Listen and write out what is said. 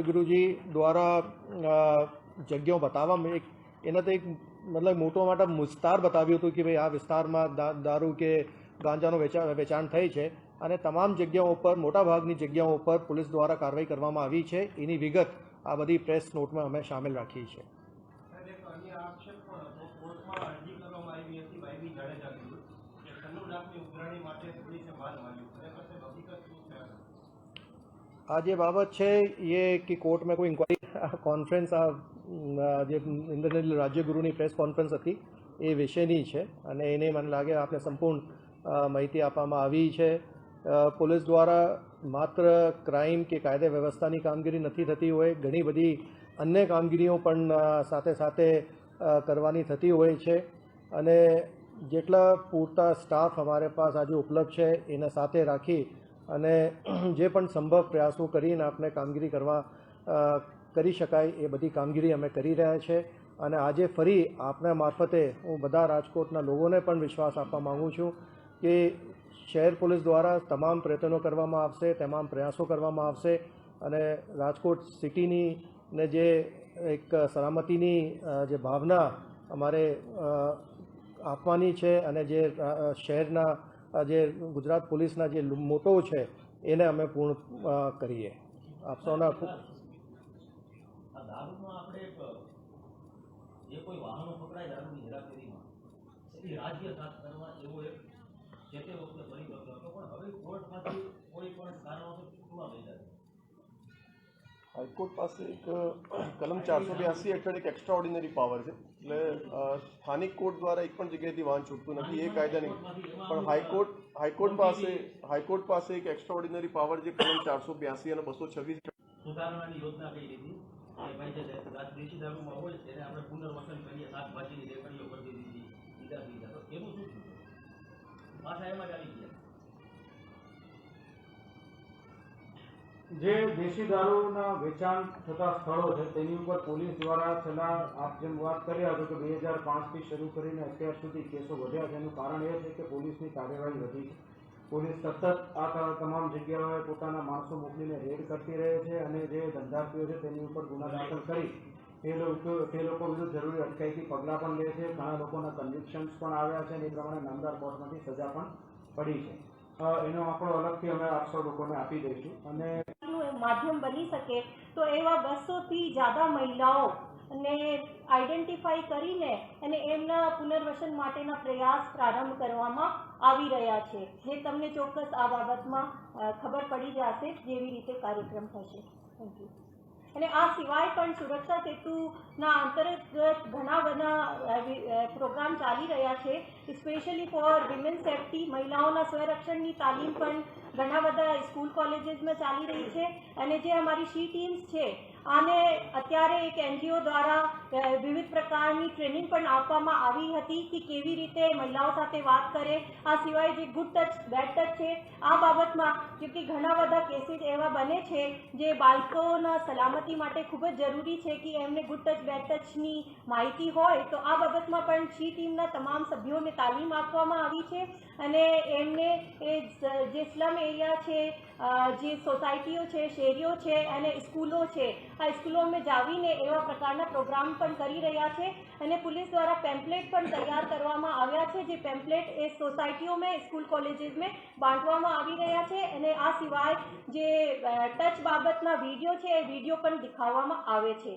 રાજ્યગુરુજી દ્વારા જગ્યાઓ બતાવવામાં એક, એને તો એક મતલબ મોટો માટે વિસ્તાર બતાવ્યું હતું કે ભાઈ આ વિસ્તારમાં દારૂ કે ગાંજાનું વેચાણ વેચાણ થઈ છે અને તમામ જગ્યાઓ ઉપર મોટાભાગની જગ્યાઓ ઉપર પોલીસ દ્વારા કાર્યવાહી કરવામાં આવી છે. એની વિગત આ બધી પ્રેસ નોટમાં અમે સામેલ રાખી છે કોર્ટમાં અરજી કરવામાં આવી હતી ભાઈ જાડેજા કે ઉઘરાણી માટે પોલીસે માલ માર્યું આ જે બાબત છે એ કે કોર્ટ में કોઈ ઇન્ક્વાયરી કોન્ફરન્સ આ જે ઇન્દ્રનીલ રાજ્યગુરુની પ્રેસ કોન્ફરન્સ હતી, એ વિશેની છે અને એને મને લાગે આપને સંપૂર્ણ માહિતી આપવામાં આવી છે. પોલીસ દ્વારા માત્ર ક્રાઇમ કે કાયદે વ્યવસ્થાની કામગીરી નથી થતી હોય, ઘણી બધી અન્ય કામગીરીઓ પણ સાથે સાથે કરવાની થતી હોય છે. અને જેટલા પૂરતા સ્ટાફ અમારે પાસ આજે ઉપલબ્ધ છે, એને સાથે રાખી અને જે પણ સંભવ પ્રયાસો કરીને આપણે કામગીરી કરવા કરી શકાય એ બધી કામગીરી અમે કરી રહ્યા છે. અને આજે ફરી આપના મારફતે હું બધા રાજકોટના લોકોને પણ વિશ્વાસ આપવા માગું છું કે શહેર પોલીસ દ્વારા તમામ પ્રયત્નો કરવામાં આવશે, તમામ પ્રયાસો કરવામાં આવશે અને રાજકોટ સિટીની ને જે એક સલામતીની જે ભાવના અમારે આપવાની છે અને જે શહેરના જે ગુજરાત પોલીસના જે મોટો છે, એને અમે પૂર્ણ કરીએ. આપ સૌના ખૂબ સાથ કરવા એવો એક જે તે વખતે પરિપત્ર હતો. પણ હવે કોર્ટમાંથી કોઈ પણ કારણોસર છૂટવા મળ્યા છે હાઈકોર્ટ પાસે એક કલમ ચારસો બ્યાસી હેઠળ એક એક્સ્ટ્રા ઓર્ડિનરી પાવર છે. એટલે સ્થાનિક કોર્ટ દ્વારા એક પણ જગ્યાએથી વાહન છૂટતું નથી, એ કાયદાની. પણ હાઈકોર્ટ હાઈકોર્ટ પાસે હાઈકોર્ટ પાસે એક એક્સ્ટ્રા ઓર્ડિનરી પાવર જે કલમ ચારસો બ્યાસી અને બસો છવ્વીસ કઈ રીતે કે જે દેશી દારૂના વેચાણ થતા સ્થળો છે, તેની ઉપર પોલીસ દ્વારા છેલ્લા આપ જેમ વાત કરી હતો કે બે હજાર પાંચથી શરૂ કરીને અત્યાર સુધી કેસો વધ્યા છે. એનું કારણ એ છે કે પોલીસની કાર્યવાહી વધી છે. પોલીસ સતત આ તમામ જગ્યાઓએ પોતાના માણસો મોકલીને રેડ કરતી રહે છે અને જે ધંધાર્થીઓ છે તેની ઉપર ગુના દાખલ કરી, તે લોકો તે લોકો વિરુદ્ધ જરૂરી અટકાયતી પગલાં પણ લે છે. ઘણા લોકોના કન્વિક્શન્સ પણ આવ્યા છે અને એ પ્રમાણે નામદાર કોર્ટમાંથી સજા પણ પડી છે. એનો આંકડો અલગથી અમે આઠસો લોકોને આપી દઈશું. અને માધ્યમ બની શકે તો એવા બસોથી જ્યાદા મહિલાઓ ને આઈડેન્ટિફાઈ કરીને અને એમના પુનર્વસન માટેના પ્રયાસ પ્રારંભ કરવામાં આવી રહ્યા છે. જે તમને ચોક્કસ આ બાબતમાં ખબર પડી જશે જેવી રીતે કાર્યક્રમ થશે. થેન્ક યુ અને આ સિવાય પણ સુરક્ષા સેતુના અંતર્ગત ઘણા બધા પ્રોગ્રામ ચાલી રહ્યા છે. સ્પેશિયલી ફોર વિમેન સેફટી મહિલાઓના સ્વરક્ષણની તાલીમ પણ ઘણા બધા સ્કૂલ કોલેજીસમાં ચાલી રહી છે. અને જે અમારી શી ટીમ્સ છે આને અત્યારે એક એનજીઓ દ્વારા વિવિધ પ્રકારની ટ્રેનિંગ પણ આપવામાં આવી હતી કે કેવી રીતે મહિલાઓ સાથે વાત કરે. આ સિવાય જે ગુડ ટચ, બેડ ટચ છે, આ બાબતમાં કે ઘણા બધા કેસીસ એવા બને છે જે બાળકોના સલામતી માટે ખૂબ જ જરૂરી છે કે એમને ગુડ ટચ, બેડ ટચની માહિતી હોય. તો આ બાબતમાં પણ શી ટીમના તમામ સભ્યોને તાલીમ આપવામાં આવી છે અને એમને એ જે સ્લમ એરિયા છે જે સોસાયટીઓ છે, શેરીઓ છે અને સ્કૂલો છે આ સ્કૂલોમાં જાવીને એવા પ્રકારના પ્રોગ્રામ પણ કરી રહ્યા છે અને પોલીસ દ્વારા પેમ્પલેટ પણ તૈયાર કરવામાં આવ્યા છે. જે પેમ્પલેટ એ સોસાયટીઓમાં સ્કૂલ કોલેજીસમાં બાંટવામાં આવી રહ્યા છે અને આ સિવાય જે ટચ બાબતના વીડિયો છે એ વીડિયો પણ દેખાડવામાં આવે છે.